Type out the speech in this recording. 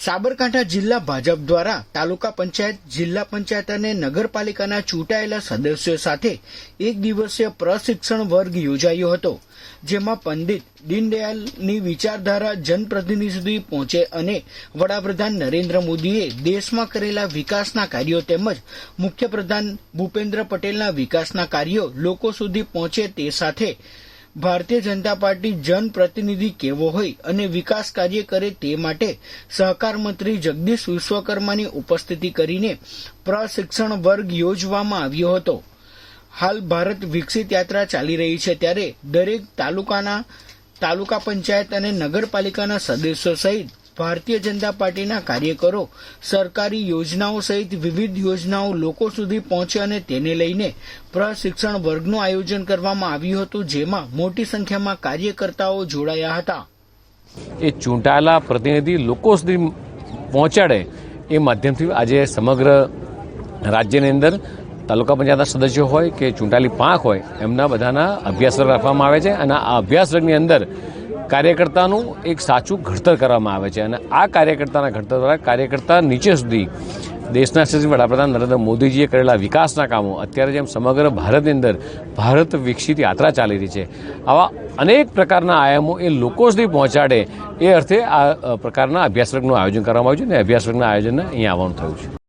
સાબરકાંઠા જિલ્લા ભાજપ દ્વારા તાલુકા પંચાયત, જિલ્લા પંચાયત અને નગરપાલિકાના ચૂંટાયેલા સદસ્યો સાથે એક દિવસીય પ્રશિક્ષણ વર્ગ યોજાયો હતો, જેમાં પંડિત દીનદયાલની વિચારધારા જનપ્રતિનિધિ સુધી પહોંચે અને વડાપ્રધાન નરેન્દ્ર મોદીએ દેશમાં કરેલા વિકાસના કાર્યો તેમજ મુખ્યપ્રધાન ભૂપેન્દ્ર પટેલના વિકાસના કાર્યો લોકો સુધી પહોંચે તે સાથે ભારતીય જનતા પાર્ટી જનપ્રતિનિધિ કેવો હોય અને વિકાસ કાર્ય કરે તે માટે સહકાર મંત્રી જગદીશ વિશ્વકર્માની ઉપસ્થિતિ કરીને પ્રશિક્ષણ વર્ગ યોજવામાં આવ્યો હતો. હાલ ભારત વિકસિત યાત્રા ચાલી રહી છે ત્યારે દરેક તાલુકાના તાલુકા પંચાયત અને નગરપાલિકાના સદસ્યો સહિત ભારતીય જનતા પાર્ટીના કાર્યકરો સરકારી યોજનાઓ સહિત વિવિધ યોજનાઓ લોકો સુધી પહોંચે અને તેને લઈને પ્રશિક્ષણ વર્ગનું આયોજન કરવામાં આવ્યું હતું, જેમાં મોટી સંખ્યામાં કાર્યકર્તાઓ જોડાયા હતા. એ ચૂંટાયેલા પ્રતિનિધિ લોકો સુધી પહોંચાડે એ માધ્યમથી આજે સમગ્ર રાજ્યની અંદર તાલુકા પંચાયતના સદસ્યો હોય કે ચૂંટાયેલી પાંખ હોય, એમના બધાના અભ્યાસ વર્ગ રાખવામાં આવે છે અને આ અભ્યાસ વર્ગની અંદર કાર્યકર્તાનું એક સાચું ઘડતર કરવામાં આવે છે અને આ કાર્યકર્તાના ઘડતર દ્વારા કાર્યકર્તા નીચે સુધી દેશના શ્રી વડાપ્રધાન નરેન્દ્ર મોદીજીએ કરેલા વિકાસના કામો, અત્યારે જેમ સમગ્ર ભારતની અંદર ભારત વિકસિત યાત્રા ચાલી રહી છે, આવા અનેક પ્રકારના આયામો એ લોકો સુધી પહોંચાડે એ અર્થે આ પ્રકારના અભ્યાસ વર્ગનું આયોજન કરવામાં આવ્યું છે અને અભ્યાસ વર્ગના આયોજનને અહીંયા આવવાનું થયું છે.